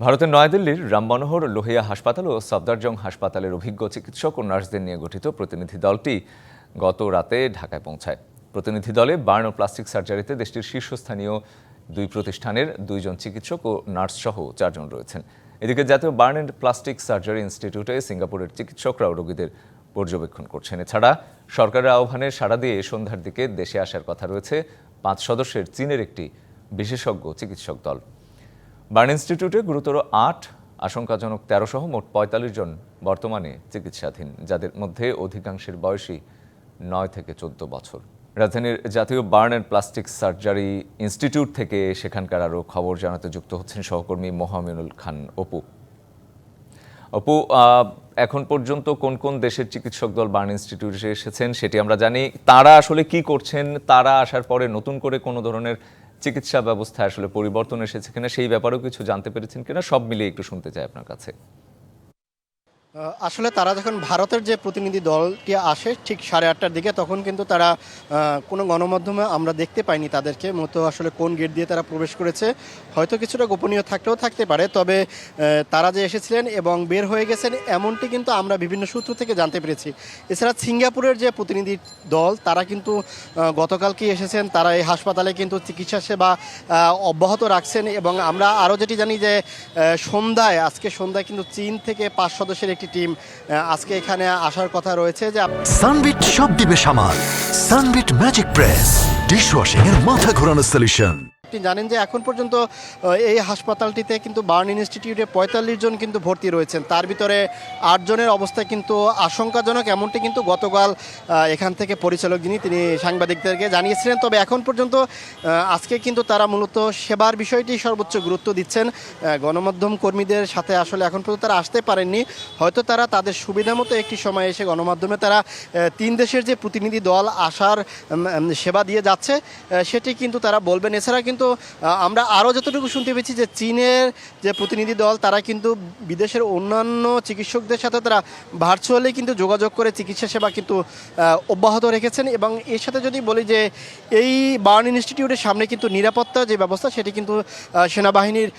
ভারতের নয়াদিল্লির রামমনোহর লোহিয়া হাসপাতাল ও সফদারজং হাসপাতালের অভিজ্ঞ চিকিৎসক ও নার্সদের নিয়ে গঠিত প্রতিনিধি দলটি গত রাতে ঢাকায় পৌঁছায়। প্রতিনিধি দলে বার্ন ও প্লাস্টিক সার্জারিতে দেশটির শীর্ষস্থানীয় দুই প্রতিষ্ঠানের দুইজন চিকিৎসক ও নার্স সহ চারজন রয়েছেন। এদিকে জাতীয় বার্ন অ্যান্ড প্লাস্টিক সার্জারি ইনস্টিটিউটে সিঙ্গাপুরের চিকিৎসকরাও রোগীদের পর্যবেক্ষণ করছেন। এছাড়া সরকারের আহ্বানে সাড়া দিয়ে সন্ধ্যার দিকে দেশে আসার কথা রয়েছে পাঁচ সদস্যের চীনের একটি বিশেষজ্ঞ চিকিৎসক দল। বার্ন ইনস্টিটিউটে গুরুতর আট আশঙ্কাজনক তেরো সহ মোট পঁয়তাল্লিশ জন বর্তমানে চিকিৎসাধীন, যাদের মধ্যে অধিকাংশের বয়সী নয় থেকে চোদ্দ বছর। রাজধানীর জাতীয় burn and plastic surgery institute থেকে সেখানকার আরও খবর জানাতে যুক্ত হচ্ছেন সহকর্মী মোহামিনুল খান অপু। অপু এখন পর্যন্ত কোন কোন দেশের চিকিৎসক দল বার্ন ইনস্টিটিউটে এসেছেন সেটি আমরা জানি। তারা আসলে কি করছেন? তারা আসার পরে নতুন করে কোনো ধরনের চিকিৎসা ব্যবস্থায় আসলে পরিবর্তন এসেছে কিনা, সেই ব্যাপারেও কিছু জানতে পেরেছেন কিনা, সব মিলিয়ে একটু শুনতে চাই আপনার কাছে। আসলে তারা যখন ভারতের যে প্রতিনিধি দলটি আসে ঠিক সাড়ে আটটার দিকে, তখন কিন্তু তারা কোনো গণমাধ্যমে আমরা দেখতে পাইনি তাদেরকে মতো আসলে কোন গেট দিয়ে তারা প্রবেশ করেছে। হয়তো কিছুটা গোপনীয় থাকলেও থাকতে পারে, তবে তারা যে এসেছিলেন এবং বের হয়ে গেছেন, এমনটি কিন্তু আমরা বিভিন্ন সূত্র থেকে জানতে পেরেছি। এছাড়া সিঙ্গাপুরের যে প্রতিনিধি দল, তারা কিন্তু গতকালকে এসেছেন, তারা এই হাসপাতালে কিন্তু চিকিৎসা সেবা অব্যাহত রাখছেন এবং আমরা আরও যেটি জানি যে সন্ধ্যায়, আজকে সন্ধ্যায় কিন্তু চীন থেকে পাঁচ সদস্যের একটি টিম আজকে এখানে আসার কথা রয়েছে যে সানবিট সব দিবে সামাল। সানবিট ম্যাজিক প্রেস, ডিশওয়াশিং এর মাথা ঘোরানো সলিউশন আপনি জানেন যে এখন পর্যন্ত এই হাসপাতালটিতে কিন্তু বার্ন ইনস্টিটিউটে পঁয়তাল্লিশ জন কিন্তু ভর্তি রয়েছেন। তার ভিতরে আটজনের অবস্থা কিন্তু আশঙ্কাজনক, এমনটি কিন্তু গতকাল এখান থেকে পরিচালক যিনি, তিনি সাংবাদিকদেরকে জানিয়েছিলেন। তবে এখন পর্যন্ত আজকে কিন্তু তারা মূলত সেবার বিষয়টি সর্বোচ্চ গুরুত্ব দিচ্ছেন। গণমাধ্যম কর্মীদের সাথে আসলে এখন পর্যন্ত তারা আসতে পারেননি। হয়তো তারা তাদের সুবিধা মতো একটি সময় এসে গণমাধ্যমে তারা তিন দেশের যে প্রতিনিধি দল আসার সেবা দিয়ে যাচ্ছে সেটি কিন্তু তারা বলবেন। এছাড়া কিন্তু আহ, আমরা আরও যতটুকু শুনতে পেয়েছি যে চীনের যে প্রতিনিধি দল তারা কিন্তু বিদেশের অন্যান্য চিকিৎসকদের সাথে তারা ভার্চুয়ালি কিন্তু যোগাযোগ করে চিকিৎসা সেবা কিন্তু অব্যাহত রেখেছেন। এবং এর সাথে যদি বলি যে এই বার্ন ইনস্টিটিউটের সামনে কিন্তু নিরাপত্তা যে ব্যবস্থা সেটি কিন্তু সেনাবাহিনীর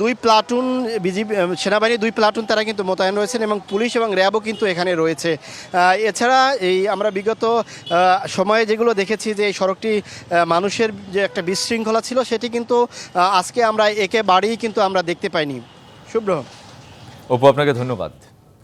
দুই প্লাটুন বিজিবি সেনাবাহিনীর দুই প্লাটুন তারা কিন্তু মোতায়েন রয়েছেন এবং পুলিশ এবং র্যাবও কিন্তু এখানে রয়েছে। এছাড়া এই আমরা বিগত সময়ে যেগুলো দেখেছি যে এই সড়কটি মানুষের যে একটা বিশৃঙ্খলা ছিল সেটি কিন্তু আজকে আমরা একে বাড়িই কিন্তু আমরা দেখতে পাইনি। শুভ্র। অপু আপনাকে ধন্যবাদ।